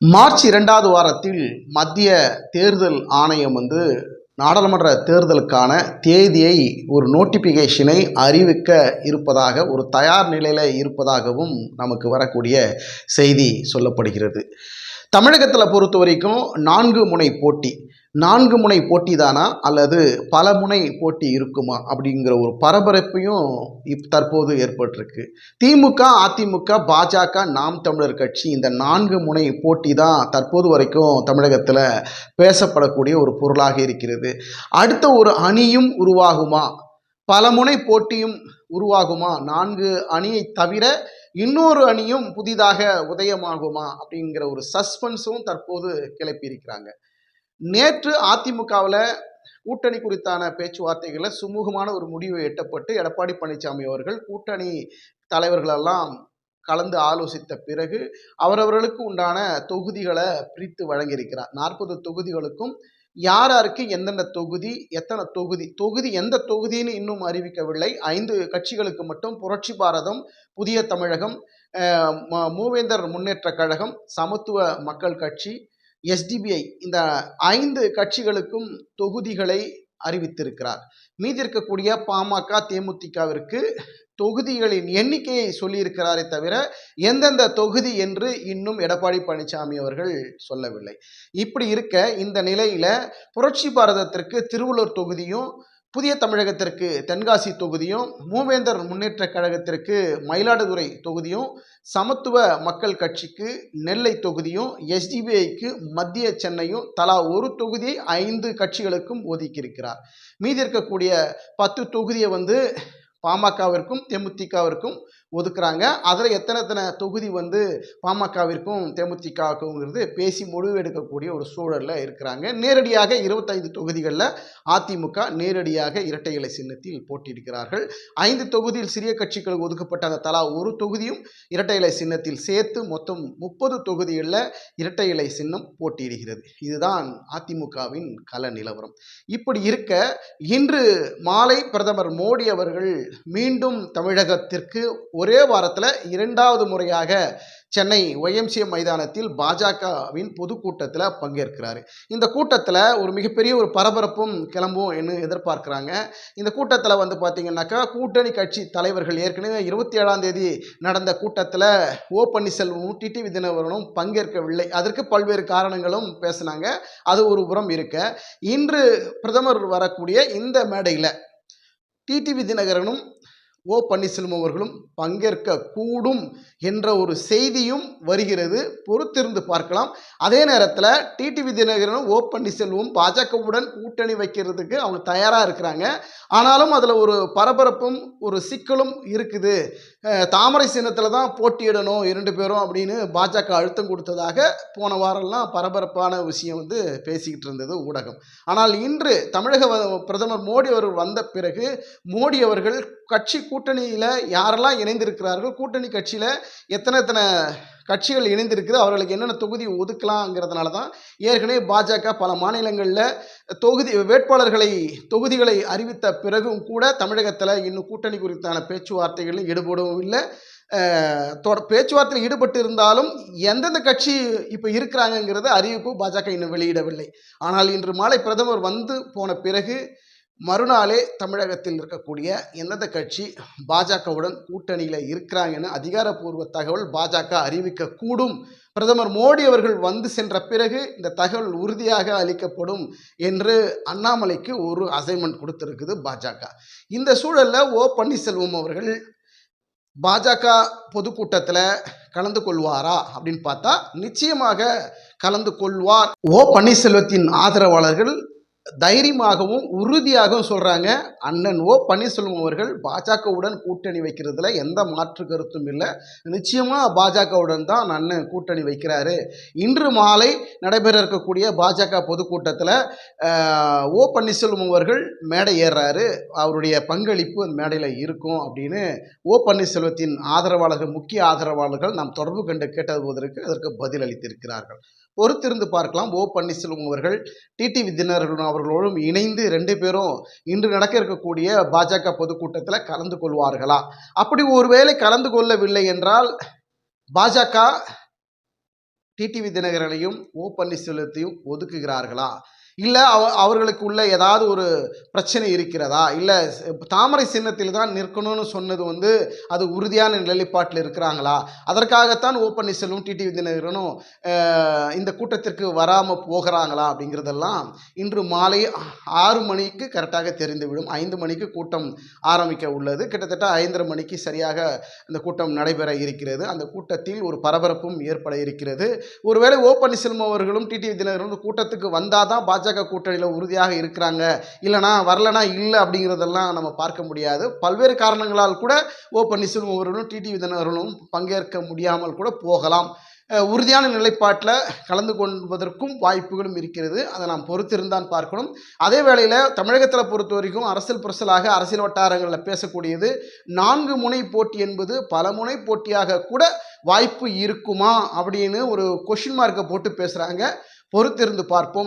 March இரண்டாவது வாரத்தில் மத்திய தேர்தல் ஆணையம் வந்து நாடாளுமன்ற தேர்தலுக்கான தேதியை ஒரு நோட்டிஃபிகேஷனை அறிவிக்க இருப்பதாக ஒரு தயார் நிலையில் இருப்பதாகவும் நமக்கு வரக்கூடிய செய்தி சொல்லப்படுகிறது. தமிழகத்தில் பொறுத்த வரைக்கும் நான்கு முனை போட்டி. நான்கு முனை போட்டி தானா? அல்லது பல முனை போட்டி இருக்குமா? அப்படிங்கிற ஒரு பரபரப்பையும் இப் தற்போது ஏற்பட்டிருக்கு. திமுக அதிமுக பாஜக நாம் தமிழர் கட்சி இந்த நான்கு முனை போட்டி தான் தற்போது வரைக்கும் தமிழகத்தில் பேசப்படக்கூடிய ஒரு பொருளாக இருக்கிறது. அடுத்த ஒரு அணியும் உருவாகுமா? பல முனை போட்டியும் உருவாகுமா? நான்கு அணியை தவிர இன்னொரு அணியும் புதிதாக உதயமாகுமா? அப்படிங்கிற ஒரு சஸ்பென்ஸும் தற்போது கிளப்பியிருக்கிறாங்க. நேற்று அதிமுகவில் கூட்டணி குறித்தான பேச்சுவார்த்தைகளில் சுமூகமான ஒரு முடிவு எட்டப்பட்டு எடப்பாடி பழனிசாமி அவர்கள் கூட்டணி தலைவர்களெல்லாம் கலந்து ஆலோசித்த பிறகு அவரவர்களுக்கு உண்டான தொகுதிகளை பிரித்து வழங்கியிருக்கிறார். நாற்பது தொகுதிகளுக்கும் யார் யாருக்கு எந்தெந்த தொகுதி எத்தனை தொகுதி தொகுதி எந்த தொகுதின்னு இன்னும் அறிவிக்கவில்லை. ஐந்து கட்சிகளுக்கு மட்டும் புரட்சி பாரதம் புதிய தமிழகம் மூவேந்தர் முன்னேற்ற கழகம் சமத்துவ மக்கள் கட்சி எஸ்டிபிஐ இந்த ஐந்து கட்சிகளுக்கும் தொகுதிகளை அறிவித்திருக்கிறார். மீதி இருக்கக்கூடிய பாமக தேமுதிகவிற்கு தொகுதிகளின் எண்ணிக்கையை சொல்லியிருக்கிறாரே தவிர எந்தெந்த தொகுதி என்று இன்னும் எடப்பாடி பழனிசாமி அவர்கள் சொல்லவில்லை. இப்படி இருக்க இந்த நிலையில புரட்சி பாரதத்திற்கு திருவள்ளூர் தொகுதியும் புதிய தமிழகத்திற்கு தென்காசி தொகுதியும் மூவேந்தர் முன்னேற்ற கழகத்திற்கு மயிலாடுதுறை தொகுதியும் சமத்துவ மக்கள் கட்சிக்கு நெல்லை தொகுதியும் எஸ்டிபிஐக்கு மத்திய சென்னையும் தலா ஒரு தொகுதியை ஐந்து கட்சிகளுக்கும் ஒதுக்கியிருக்கிறார். மீதி இருக்கக்கூடிய பத்து தொகுதியை வந்து பாமகவிற்கும் தேமுதிகவிற்கும் ஒதுக்குறாங்க. அதில் எத்தனை எத்தனை தொகுதி வந்து பாமகவிற்கும் தேமுதிகவுக்குங்கிறது பேசி முடிவு எடுக்கக்கூடிய ஒரு சூழலில் இருக்கிறாங்க. நேரடியாக இருபத்தைந்து தொகுதிகளில் அதிமுக நேரடியாக இரட்டை இலை சின்னத்தில் போட்டியிடுகிறார்கள். ஐந்து தொகுதியில் சிறிய கட்சிகளுக்கு ஒதுக்கப்பட்ட அந்த தலா ஒரு தொகுதியும் இரட்டை இலை சின்னத்தில் சேர்த்து மொத்தம் முப்பது தொகுதிகளில் இரட்டை இலை சின்னம் போட்டியிடுகிறது. இதுதான் அதிமுகவின் கல நிலவரம். இப்படி இருக்க இன்று மாலை பிரதமர் மோடி அவர்கள் மீண்டும் தமிழகத்திற்கு ஒரு ஒரே வாரத்தில் இரண்டாவது முறையாக சென்னை ஒய்எம்சிஎம் மைதானத்தில் பாஜகவின் பொதுக்கூட்டத்தில் பங்கேற்கிறாரு. இந்த கூட்டத்தில் ஒரு மிகப்பெரிய ஒரு பரபரப்பும் கிளம்பும் என்று எதிர்பார்க்குறாங்க. இந்த கூட்டத்தில் வந்து பார்த்திங்கனாக்கா கூட்டணி கட்சி தலைவர்கள் ஏற்கனவே இருபத்தி ஏழாம் தேதி நடந்த கூட்டத்தில் ஓ பன்னீர்செல்வமும் டிடிவி தினகரனும் பங்கேற்கவில்லை. அதற்கு பல்வேறு காரணங்களும் பேசினாங்க. அது ஒரு புறம் இருக்க. இன்று பிரதமர் வரக்கூடிய இந்த மேடையில் டிடிவி தினகரனும் ஓ பன்னீர்செல்வம் அவர்களும் பங்கேற்க கூடும் என்ற ஒரு செய்தியும் வருகிறது. பொறுத்திருந்து பார்க்கலாம். அதே நேரத்தில் டிடிவி தினகரனும் ஓ பன்னீர்செல்வம் பாஜகவுடன் கூட்டணி வைக்கிறதுக்கு அவங்க தயாராக இருக்கிறாங்க. ஆனாலும் அதில் ஒரு பரபரப்பும் ஒரு சிக்கலும் இருக்குது. தாமரை சின்னத்தில் தான் போட்டியிடணும் இரண்டு பேரும் அப்படின்னு பாஜக அழுத்தம் கொடுத்ததாக போன வாரம்லாம் பரபரப்பான விஷயம் வந்து பேசிக்கிட்டு இருந்தது ஊடகம். ஆனால் இன்று தமிழக பிரதமர் மோடி அவர்கள் வந்த பிறகு மோடி அவர்கள் கட்சி கூட்டணியில் யாரெல்லாம் இணைந்திருக்கிறார்கள்? கூட்டணி கட்சியில் எத்தனை எத்தனை கட்சிகள் இணைந்திருக்குது? அவர்களுக்கு என்னென்ன தொகுதி ஒதுக்கலாங்கிறதுனால தான் ஏற்கனவே பாஜக பல மாநிலங்களில் தொகுதி வேட்பாளர்களை தொகுதிகளை அறிவித்த பிறகும் கூட தமிழகத்தில் இன்னும் கூட்டணி குறித்தான பேச்சுவார்த்தைகளில் ஈடுபடவும் இல்லை. தொட பேச்சுவார்த்தையில் ஈடுபட்டு இருந்தாலும் எந்தெந்த கட்சி இப்போ இருக்கிறாங்கங்கிறத அறிவிப்பு பாஜக இன்னும் வெளியிடவில்லை. ஆனால் இன்று மாலை பிரதமர் வந்து போன பிறகு மறுநாளே தமிழகத்தில் இருக்கக்கூடிய எந்தெந்த கட்சி பாஜகவுடன் கூட்டணியில் இருக்கிறாங்கன்னு அதிகாரப்பூர்வ தகவல் பாஜக அறிவிக்கக்கூடும். பிரதமர் மோடி அவர்கள் வந்து சென்ற பிறகு இந்த தகவல் உறுதியாக அளிக்கப்படும் என்று அண்ணாமலைக்கு ஒரு அசைன்மெண்ட் கொடுத்துருக்குது பாஜக. இந்த சூழலில் ஓ பன்னீர்செல்வம் அவர்கள் பாஜக பொதுக்கூட்டத்தில் கலந்து கொள்வாரா அப்படின்னு பார்த்தா நிச்சயமாக கலந்து கொள்வார். ஓ பன்னீர்செல்வத்தின் ஆதரவாளர்கள் தைரியமாகவும் உறுதியாகவும் சொல்கிறாங்க அண்ணன் ஓ பன்னீர்செல்வம் அவர்கள் பாஜகவுடன் கூட்டணி வைக்கிறதுல எந்த மாற்று கருத்தும் இல்லை. நிச்சயமாக பாஜகவுடன் தான் அண்ணன் கூட்டணி வைக்கிறாரு. இன்று மாலை நடைபெற இருக்கக்கூடிய பாஜக பொதுக்கூட்டத்தில் ஓ பன்னீர்செல்வம் அவர்கள் மேடை ஏறுறாரு. அவருடைய பங்களிப்பு அந்த மேடையில் இருக்கும் அப்படின்னு ஓ பன்னீர்செல்வத்தின் ஆதரவாளர்கள் முக்கிய ஆதரவாளர்கள் நாம் தொடர்பு கண்டு கேட்டதற்கு அதற்கு பதிலளித்திருக்கிறார்கள். பொறுத்திருந்து பார்க்கலாம். ஓ பன்னீர்செல்வம் அவர்கள் டிடிவி தினகரன் அவர்களோடும் இணைந்து ரெண்டு பேரும் இன்று நடக்க இருக்கக்கூடிய பாஜக பொதுக்கூட்டத்தில் கலந்து கொள்வார்களா? அப்படி ஒருவேளை கலந்து கொள்ளவில்லை என்றால் பாஜக டிடிவி தினகரனையும் ஓ பன்னீர்செல்வத்தையும் ஒதுக்குகிறார்களா? இல்லை அவ அவர்களுக்கு உள்ள ஏதாவது ஒரு பிரச்சனை இருக்கிறதா? இல்லை தாமரை சின்னத்தில் தான் நிற்கணும்னு சொன்னது வந்து அது உறுதியான நிலைப்பாட்டில் இருக்கிறாங்களா? அதற்காகத்தான் ஓ பன்னீர்செல்வம் டிடிவி தினகரனும் இந்த கூட்டத்திற்கு வராமல் போகிறாங்களா அப்படிங்கிறதெல்லாம் இன்று மாலை ஆறு மணிக்கு கரெக்டாக தெரிந்துவிடும். ஐந்து மணிக்கு கூட்டம் ஆரம்பிக்க உள்ளது. கிட்டத்தட்ட ஐந்தரை மணிக்கு சரியாக இந்த கூட்டம் நடைபெற இருக்கிறது. அந்த கூட்டத்தில் ஒரு பரபரப்பும் ஏற்பட இருக்கிறது. ஒருவேளை ஓ பன்னீர்செல்வம் அவர்களும் டிடிவி தினகரனும் கூட்டத்துக்கு வந்தால் தான் பாஜக கூட்டணியில் உறுதியாக இருக்கிறாங்க. இல்லைனா வரலனா இல்லை அப்படிங்கிறதெல்லாம் நம்ம பார்க்க முடியாது. பல்வேறு காரணங்களால் கூட ஓ பன்னீர்செல்வம் அவர்களும் டிடிவி தினகரனும் பங்கேற்க முடியாமல் கூட போகலாம். உறுதியான நிலைப்பாட்டில் கலந்து கொள்வதற்கும் வாய்ப்புகளும் இருக்கிறது. அதை நாம் பொறுத்திருந்தான் பார்க்கணும். அதே வேளையில் தமிழகத்தில் பொறுத்த வரைக்கும் அரசியல் புரசலாக அரசியல் வட்டாரங்களில் பேசக்கூடியது நான்கு முனை போட்டி என்பது பல முனை போட்டியாக கூட வாய்ப்பு இருக்குமா அப்படின்னு ஒரு கொஷின் மார்க்கை போட்டு பேசுகிறாங்க பொறுத்திருந்து பார்ப்போம்.